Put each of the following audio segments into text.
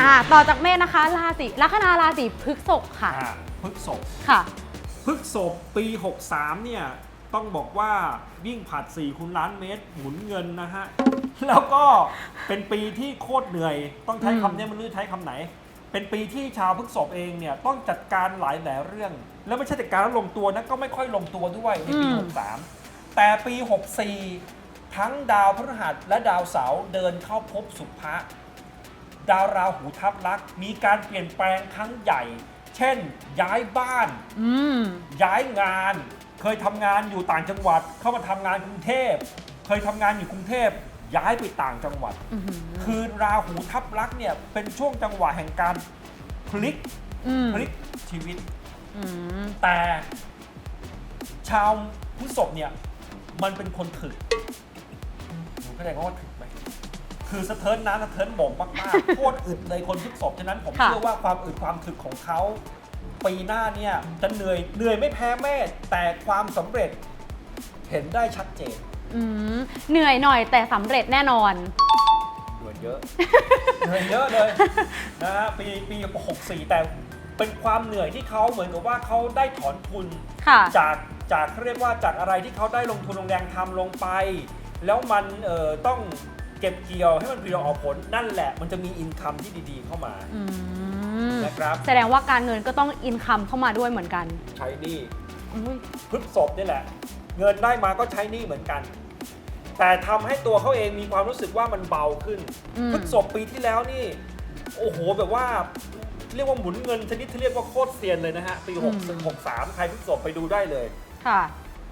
อ่าต่อจากเมษนะคะราศีลัคนาราศีพฤษภค่ะ อ่าพฤกษบค่ะ พฤกษบปี 63 เนี่ย ต้องบอกว่าวิ่งผลัด4คูณล้านเมตร หมุนเงินนะฮะ แล้วก็เป็นปีที่โคตรเหนื่อย ต้องใช้อืมคำนี้มันรู้จะใช้คำไหน เป็นปีที่ชาวพฤกษบเองเนี่ย ต้องจัดการหลายแหล่เรื่อง แล้วไม่ใช่จัดการแล้วลงตัวนะก็ไม่ค่อยลงตัวด้วยในปี63 แต่ปี 64 ทั้งดาวพฤหัสและดาวเสาร์เดินเข้าพบสุภะ ดาวราหูทับลักษณ์มีการเปลี่ยนแปลงครั้งใหญ่ เช่น ย้ายบ้าน อืม ย้ายงาน เคยทำงานอยู่ต่างจังหวัด เข้ามาทำงานกรุงเทพ เคยทำงานอยู่กรุงเทพ ย้ายไปต่างจังหวัด อื้อหือ คือราหูทับลักษณ์เนี่ยเป็นช่วงจังหวะแห่งการพลิกอืมพลิกชีวิต อืมแต่ชาวพฤษภเนี่ยมันเป็นคนถึกหนูเข้าใจคำว่าถึกไหม คือสะเทินน้ำสะเทินบ่งมากๆ โคตรอึดเลยคนพฤษภฉะนั้นผมค่ะ เชื่อว่าความอึดความถึกของเขา ปีหน้าเนี่ยจะเหนื่อยเหนื่อยไม่แพ้เมษแต่ความสำเร็จเห็นได้ชัดเจนอืมเหนื่อยหน่อยแต่สำเร็จแน่นอน เหนื่อยเยอะ เหนื่อยเยอะเลยนะฮะปีปี64 แต่เป็นความเหนื่อยที่เขาเหมือนกับว่าเขาได้ถอนทุน ค่ะ จากจากเขาเรียกว่าจากอะไรที่เขาได้ลงทุนลงแรงทำลงไป แล้วมันเอ่อต้อง เก็บเกี่ยวให้มันผลิออกผลนั่นแหละมันจะมีอินคัมที่ดีๆเข้ามาอืมนะครับแสดงว่าการเงินก็ต้องอินคัมเข้ามาด้วยเหมือนกันใช้หนี้อุ๊ยพฤกษบนี่แหละ เงินได้มาก็ใช้หนี้เหมือนกัน แต่ทำให้ตัวเขาเองมีความรู้สึกว่ามันเบาขึ้น อืม พฤกษบปีที่แล้วนี่ โอ้โห แบบว่า เรียกว่าหมุนเงินชนิดที่เรียกว่าโคตรเซียนเลยนะฮะ ปี6 63 ใครพฤกษบไปดูได้เลย ค่ะ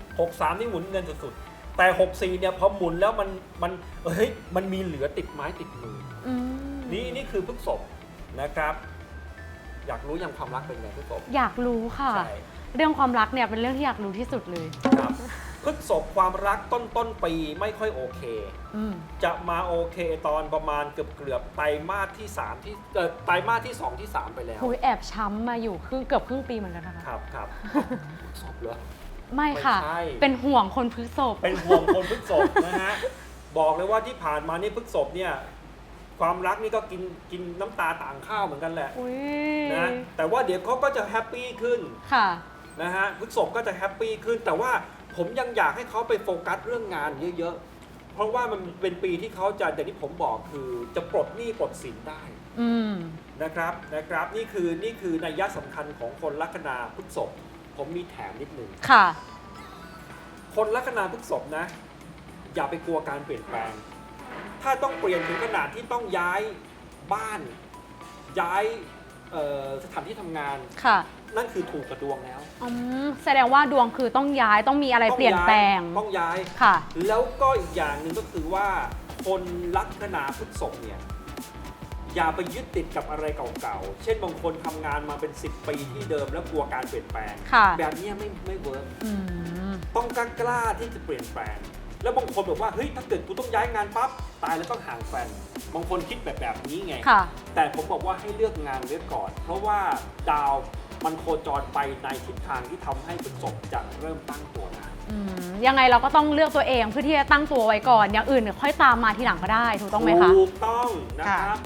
63 นี่หมุนเงินสุดๆ แต่ 64 เนี่ยพอหมุนแล้วมันมันเฮ้ยมันมีเหลือติดไม้ติดมืออืมนี่นี่คือพฤกษบนะครับ อยากรู้ยังความรักเป็นไงพฤกษบอยากรู้ค่ะ ใช่เรื่องความรักเนี่ยเป็นเรื่องที่อยากรู้ที่สุดเลย ครับพฤกษบความรักต้นต้นปีไม่ค่อยโอเค อืมจะมาโอเคตอนประมาณเกือบเกือบๆไตรมาสที่ 3 ที่เอ่อไตรมาสที่ 2 ที่ 3 ไปแล้วคุยแอบช้ำมาอยู่ครึ่งเกือบครึ่งปีเหมือนกันนะคะ ครับครับพฤกษบเหรอ ไม่ค่ะ ไม่ใช่ เป็นห่วงคนพฤษภ เป็นห่วงคนพฤกษบนะฮะ บอกเลยว่าที่ผ่านมานี่พฤกษบเนี่ย ความรักนี่ก็กินกินน้ำตาต่างข้าวเหมือนกันแหละอุ้ยนะแต่ว่าเดี๋ยวเขาก็จะแฮปปี้ขึ้นค่ะ นะฮะพฤกษบก็จะแฮปปี้ขึ้น แต่ว่าผมยังอยากให้เขาไปโฟกัสเรื่องงานเยอะๆ เพราะว่ามันเป็นปีที่เขาจะอย่างที่ผมบอกคือจะปลดหนี้ปลดสินได้อืม นะครับนะครับนี่คือนี่คือนัยยะสำคัญของคนลัคนาพฤกษบ ผมมีแถมนิดนึง ค่ะ คนลัคนาพฤกษบนะ อย่าไปกลัวการเปลี่ยนแปลง ถ้าต้องเปลี่ยนถึงขนาดที่ต้องย้ายบ้าน ย้ายเอ่อสถานที่ทำงาน ค่ะนั่นคือถูกกระดวงแล้วอืมแสดงว่าดวงคือต้องย้ายต้องมีอะไรต้องเปลี่ยนแปลงย้ายต้องย้าย ค่ะ แล้วก็อีกอย่างหนึ่งก็คือว่าคนลัคนาพฤกษบเนี่ย อย่าไปยึดติดกับอะไรเก่าๆ เช่นบางคนทำงานมาเป็น 10 ปีที่เดิมแล้วกลัวการเปลี่ยนแปลง ค่ะ แบบเนี้ยไม่ไม่เวิร์กอืม ต้องกล้ากล้าที่จะเปลี่ยนแปลง แล้วบางคนบอกว่าเฮ้ยถ้าเกิดกูต้องย้ายงานปั๊บตายแล้วต้องห่างแฟน บางคนคิดแบบแบบนี้ไง ค่ะ แต่ผมบอกว่าให้เลือกงานไว้ก่อน เพราะว่าดาวมันโคจรไปในทิศทางที่ทำให้พฤษภจะเริ่มตั้งตัวได้ อืม ยังไงเราก็ต้องเลือกตัวเองเพื่อที่จะตั้งตัวไว้ก่อน อย่างอื่นเนี่ยค่อยตามมาทีหลังก็ได้ ถูกต้องไหมคะ ถูกต้องนะครับ